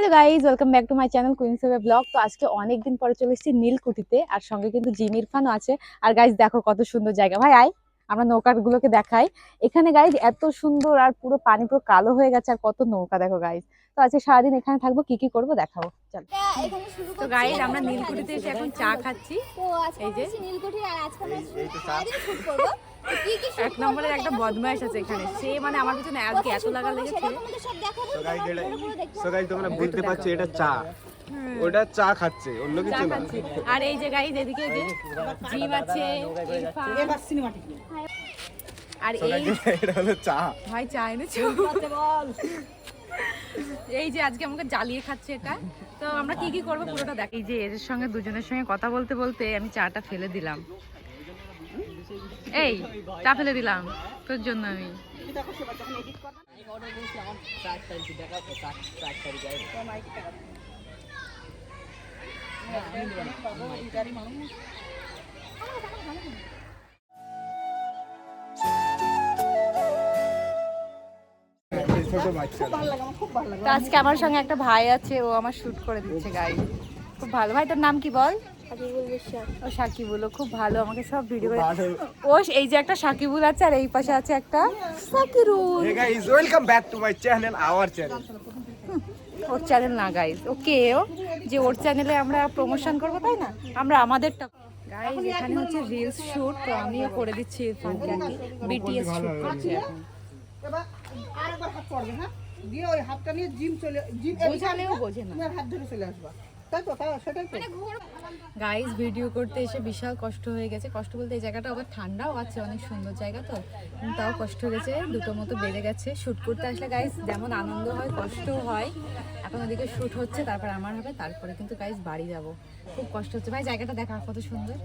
Hello guys welcome back to my channel queens of blog তো আজকে অনেক দিন পরে চলে এসেছি নীলকুঠিতে, আর সঙ্গে কিন্তু জিম ইরফানও আছে। আর গাইজ দেখো কত সুন্দর জায়গা। ভাই, আয়। আমরা নৌকাগুলোকে দেখাই। এখানে গাইজ এত সুন্দর আর পুরো পানি পুরো কালো হয়ে গেছে আর কত নৌকা দেখো গাইজ তো আজকে সারাদিন এখানে থাকব কি কি করব দেখাবো। চল। তো। গাইজ আমরা নীলকুঠিতে এসে এখন চা খাচ্ছি। এই যে। নীলকুঠি আর আজকে আমরা সারাদিন শুট করব। তো কি কি shoot এক নম্বরের একটা বদমাইশ আছে এখানে। সে মানে আমার পিছনে আজকে এত লাগা লেগেছে সেটা তোমাদের সব দেখাবো So guys, তোমরা এটা- পুরো দেখতে সো গাইজ তোমরা বুঝতে পারছ এটা চা। ওটা চা খাচ্ছে অন্য কিছু না। আর এই যে গাইজ এদিকে এই যে জিম আছে ইরফান। আর এই এটা হলো চা। ভাই চা এনেছো? এই যে আজকে আমাকে জ্বালিয়ে খাচ্ছে এটা। তো আমরা কি কি করব পুরোটা দেখ। এই যে এর সঙ্গে দুজনের সঙ্গে কথা বলতে বলতে আমি চাটা ফেলে দিলাম। এই চা ফেলে দিলাম তোর জন্য আমি। বাচ্চা তো আজকে আমার সঙ্গে একটা ভাই আছে ও আমার শুট করে দিচ্ছে গাড়ি খুব ভালো। ভাই তোর নাম কি বল? ও সাকিবুল ও খুব ভালো আমাকে সব ভিডিও করে ও এই যে একটা সাকিবুল আছে আর এই পাশে আছে একটা Sakirul. Hey guys welcome back to my channel our channel or channel না গাইজ ও কে ও যে ওর চ্যানেলে আমরা প্রমোশন করব তাই না? আমরা আমাদেরটা গাইজ এখানে হচ্ছে রিলস শুট তো আমিও করে দিচ্ছি বিটিএস শুট করছি এবার আরেকবার হাত পড়বে হ্যাঁ? দিয়ে ওই হাতটা নিয়ে জিম চলে জিম বোঝালেও বোঝে না। হাত ধরে চলে আসবা। গাইজ ভিডিও করতে এসে বিশাল কষ্ট হয়ে গেছে। কষ্ট বলতে এই জায়গাটা আবার ঠান্ডাও আছে অনেক সুন্দর জায়গা তো। তাও কষ্ট হয়েছে দুটো মতো বেড়ে গেছে। শ্যুট করতে আসলে গাইজ যেমন আনন্দ হয় কষ্টও হয়। এখন ওদিকে শ্যুট হচ্ছে তারপর আমার হবে তারপরে কিন্তু গাইজ বাড়ি যাব। খুব কষ্ট হচ্ছে। ভাই জায়গাটা দেখা কত সুন্দর।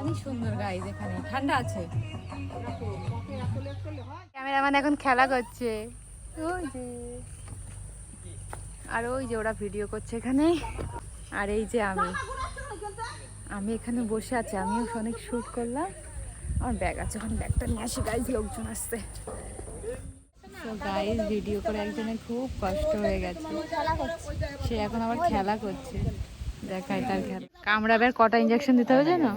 অনেক সুন্দর গাইজ এখানে। ঠান্ডা আছে। ক্যামেরাম্যান এখন খেলা করছে। ওই যে। আর ওই যে ওরা ভিডিও করছে এখানে। আর এই যে আমি। আমি এখানে বসে আছি, আমিও অনেক শ্যুট করলাম। আমার ব্যাগ আছে, ওখানে ব্যাগটা নিয়ে আসি গাইজ লোকজন আসতে তো গাইজ ভিডিও করে একজনের খুব কষ্ট হয়ে গেছে। সে এখন আবার খেলা করছে। দেখাই তার খেলা। কামড়াবে আর কটা ইঞ্জেকশন দিতে হবে জানো?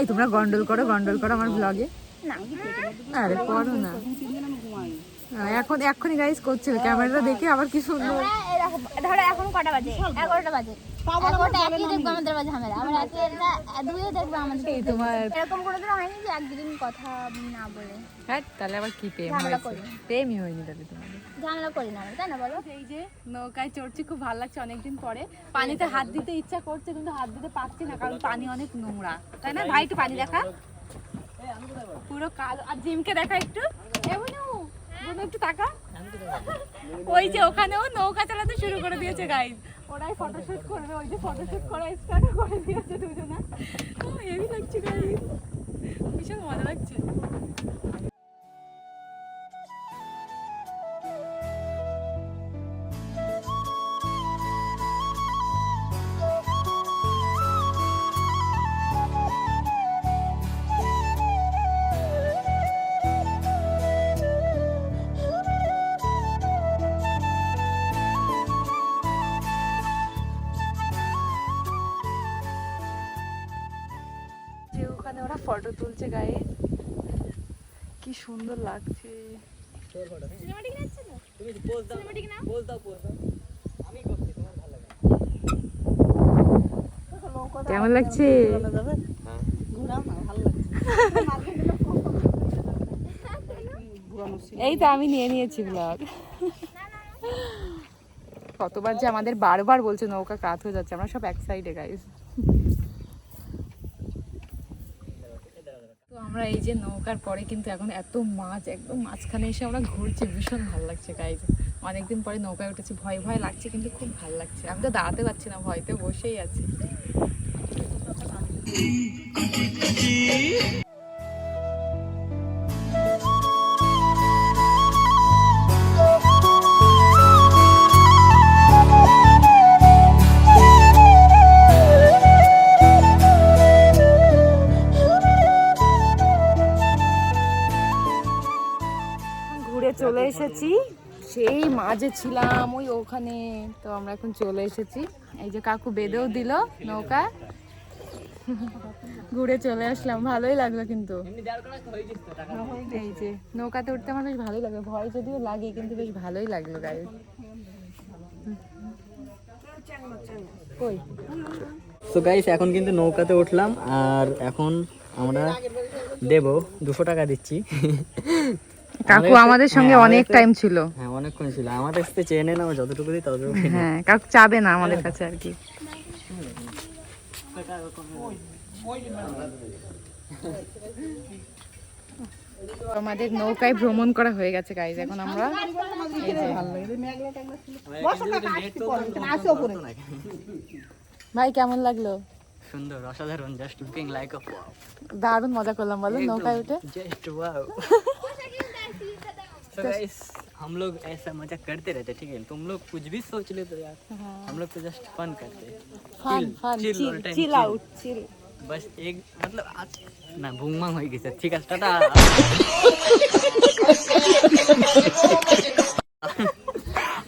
এই তোমরা গন্ডল করো গন্ডল করো আমার ব্লগে আরে করো না। এখন এক্ষুনি গাইজ করছিল ক্যামেরাটা দেখে আবার কি সুন্দর। ধরো এখন কটা বাজে? এগারোটা বাজে। হ্যাঁ তাহলে আবার কি প্রেম ঝামেলা হয়েছে? করি। প্রেমই হয়নি তাহলে তোমাদের। ঝামেলা করি না আমরা, তাই না বলো? এই যে নৌকায় চড়ছি খুব ভালো লাগছে অনেকদিন পরে। পানিতে হাত দিতে ইচ্ছা করছে কিন্তু হাত দিতে পারছি না কারণ পানি অনেক নোংরা। তাই না? ভাই একটু পানি দেখা। পুরো কালো। আর জিমকে দেখা একটু। এমন একটু তাকা। ওই যে ওখানেও নৌকা চালাতে শুরু করে দিয়েছে গাইজ ওরাই ফটোশুট করবে, ওই যে ফটোশুট করা স্টার্ট করে দিয়েছে দুজনা। লাগছে গাইজ ভীষণ মজা লাগছে। ফটো তুলছে গায়ে। কি সুন্দর লাগছে। কেমন লাগছে? লাগছে। এই তো আমি নিয়ে নিয়েছি ব্লগ কতবার যে আমাদের বারবার বলছে নৌকা কাত হয়ে যাচ্ছে আমরা সব এক সাইডে গাইস তো আমরা এই যে নৌকার পরে কিন্তু এখন এত মাছ, একদম মাঝখানে এসে আমরা ঘুরছি, ভীষণ ভালো লাগছে গাইজ অনেকদিন পরে নৌকায় উঠেছি, ভয় ভয় লাগছে, কিন্তু খুব ভালো লাগছে। আমি তো দাঁড়াতে পারছি না, ভয়তে বসেই আছি। চলে এসেছি। সেই মাঝে ছিলাম, ওই ওখানে। তো আমরা এখন চলে এসেছি। এই যে কাকু বেঁধেও দিল নৌকা। ঘুরে চলে আসলাম। ভালোই লাগল কিন্তু। এই যে নৌকাতে উঠতে আমার বেশ ভালোই লাগল ভয় যদিও লাগে, কিন্তু বেশ ভালোই লাগল গায়ে। কই? তো গাইস এখন কিন্তু নৌকাতে উঠলাম, আর এখন আমরা দেব। দুশো টাকা দিচ্ছি। কাকু হ্যাঁ, আমাদের সঙ্গে অনেক টাইম ছিল। হ্যাঁ অনেকক্ষণ ছিল। আমাদের কাছে চেয়ে নেন যতটুকু দিই ততটুকু হ্যাঁ কাকু চাবে না আমাদের হ্যাঁ। কাছে আর কি। আমাদের নৌকায় ভ্রমণ করা হয়ে গেছে গাইজ এখন আমরা ভাই কেমন লাগল? সুন্দর অসাধারণ জাস্ট লুকিং লাইক আ দারুণ মজা করলাম বলো নৌকায় উঠে। জাস্ট ওয়াও तो, तो गाइस हम लोग ऐसा मज़ा करते रहते ठीक है? तुम लोग कुछ भी सोच लेते यार। हाँ। हम लोग तो जस्ट फन करते। Fun fun chill chill out chill बस एक मतलब आज ना भूंग मांग गई सर। ठीक है टाटा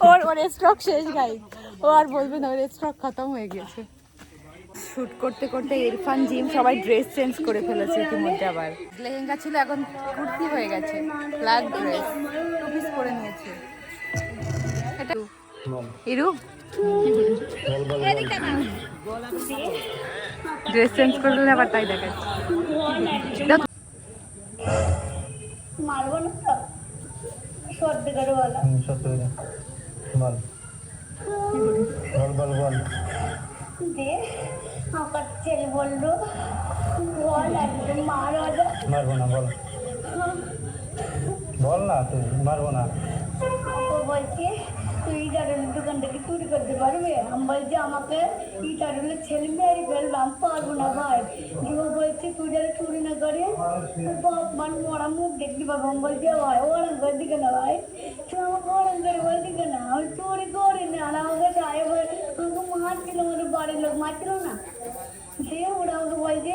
और और स्ट्रोक शेष गाइस और बोल भी ना स्ट्रोक खत्म हो गया শুট করতে করতে ইরফান জিম সবাই ড্রেস চেঞ্জ করে ফেলেছে ইতিমধ্যে আবার। লেহেঙ্গা ছিল এখন কুর্তি হয়ে গেছে ব্ল্যাক ড্রেস টু পিস করে নিয়েছে। এটা ইরু? ড্রেস চেঞ্জ করলে আবার তাই দেখাচ্ছে। মারবো না তো? সর্দি করে বলো। দিয়ে আমার ছেলে বলল বল একদম মার মারবো না বল। বল না তুই মারবো না। ও বলছে তুই ইটারের দোকান থেকে চুরি করতে পারবে আমি বলছি আমাকে ইটারের ছেলে মেরে ফেলবে আমি পারব না ভাই দিয়ে ও বলছে তুই যারা চুরি না করে বাপ মান মরা মুখ দেখতে পাবো আমি বলছি ভাই ওরম করে দিকে না ভাই তুই আমাকে ওরম করে বলছি কেন আমি চুরি করি না আর আমাকে সাহেব আমাকে মারছিল আমাদের বাড়ির লোক মারছিল না দিয়ে ওরা আমাকে বলছে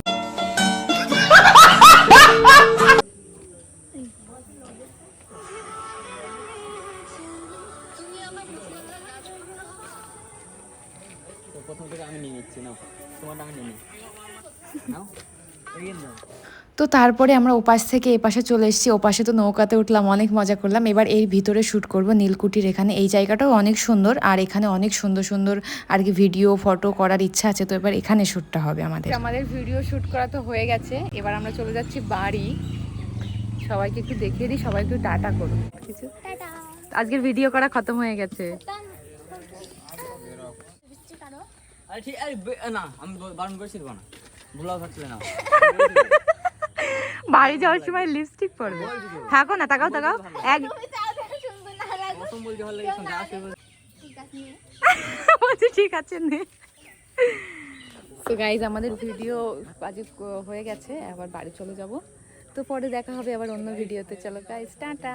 তো তারপরে আমরা ওপাশ থেকে এপাশে চলে এসেছি। ওপাশে তো নৌকাতে উঠলাম অনেক মজা করলাম। এবার এর ভিতরে শ্যুট করব নীলকুঠির এখানে। এই জায়গাটাও অনেক সুন্দর আর এখানে অনেক সুন্দর সুন্দর আর কি ভিডিও ফটো করার ইচ্ছা আছে। তো এবার এখানে শ্যুটটা হবে আমাদের। আমাদের ভিডিও শুট করা তো হয়ে গেছে। এবার আমরা চলে যাচ্ছি বাড়ি। সবাইকে একটু দেখিয়ে দিই সবাই একটু টাটা করুন কিছু? আজকের ভিডিও করা খতম হয়ে গেছে। আরে ঠিক আরে না আমি বারণ করেছি না। ভুলাও থাকলে না বাড়ি যাওয়ার সময় লিপস্টিক পরবে। থাকো না তাকাও তাকাও। এক বলছি। ঠিক আছে নে। তো গাইজ আমাদের ভিডিও আজকে হয়ে গেছে আবার বাড়ি চলে যাব। তো পরে দেখা হবে আবার অন্য ভিডিওতে চলো গাইজ টাটা।